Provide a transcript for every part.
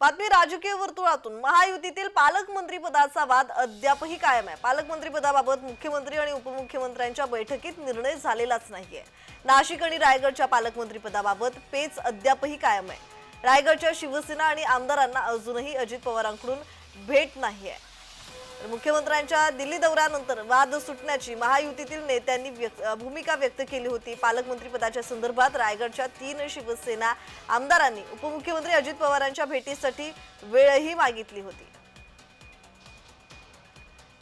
बातमी राजकीय वर्तुळातून. महायुतीतील पालकमंत्री पदाचा वाद अद्यापही कायम आहे. पालकमंत्री पदाबाबत मुख्यमंत्री आणि उपमुख्यमंत्र्यांच्या बैठकीत निर्णय झालेलाच नाहीये. नाशिक आणि रायगडच्या पालकमंत्री पदाबाबत पेच अद्यापही कायम आहे. रायगडच्या शिवसेना आणि आमदारांना अजूनही अजित पवारांकडून भेट नाहीये. तर मुख्यमंत्र्यांच्या दिल्ली दौऱ्यानंतर वाद सुटण्याची महायुतीतील नेत्यांनी व्यक्त- भूमिका व्यक्त केली होती. पालकमंत्री पदाच्या संदर्भात रायगडच्या तीन शिवसेना आमदारांनी उपमुख्यमंत्री अजित पवारांच्या भेटीसाठी वेळही मागितली होती.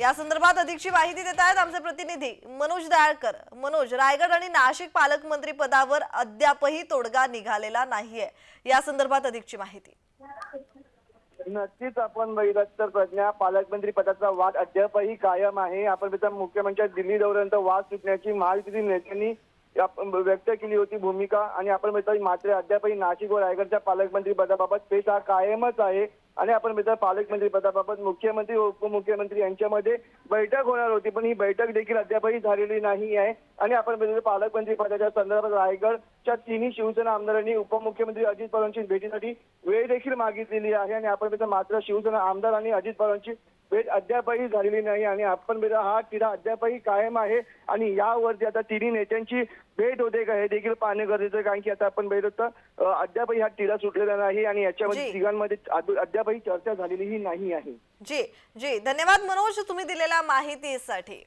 या संदर्भात अधिकची माहिती देत आहेत आमचे प्रतिनिधी मनोज दयाळकर. मनोज रायगड आणि नाशिक पालकमंत्री पदावर अद्यापही तोडगा निघालेला नाहीये. या संदर्भात अधिकची माहिती. नक्कीच आपण बघितलं तर प्रज्ञा पालकमंत्री पदाचा वाद अद्यापही कायम आहे. आपण मित्र मुख्यमंत्री दिल्ली दौऱ्यानंतर वाद सुटण्याची महायुतीतील नेत्यांनी व्यक्त केली होती भूमिका. आणि आपण मित्र मात्र अद्यापही नाशिक व रायगडच्या पालकमंत्री पदाबाबत पेच हा कायमच आहे. आणि आपण मित्र पालकमंत्री पदाबाबत मुख्यमंत्री उपमुख्यमंत्री यांच्यामध्ये बैठक होणार होती पण ही बैठक देखील अद्यापही झालेली नाही आहे. आणि आपण मित्र पालकमंत्री पदाच्या संदर्भात रायगडच्या तिन्ही शिवसेना आमदारांनी उपमुख्यमंत्री अजित पवारांची भेटीसाठी वेळ देखील मागितलेली आहे. आणि आपण मित्र मात्र शिवसेना आमदार आणि अजित पवारांची भेट अद्यापही झालेली नाही आणि आपण हा तिढा अद्यापही कायम आहे. आणि यावरती आता तिन्ही नेत्यांची भेट होते का हे देखील पाहणे गरजेचं कारण की आता आपण तर अं, अद्यापही हा तिढा सुटलेला नाही आणि याच्यामध्ये. तिघांमध्ये अद- अद्यापही चर्चा झालेलीही नाही आहे. जी जी. धन्यवाद मनोज तुम्ही दिलेल्या माहितीसाठी.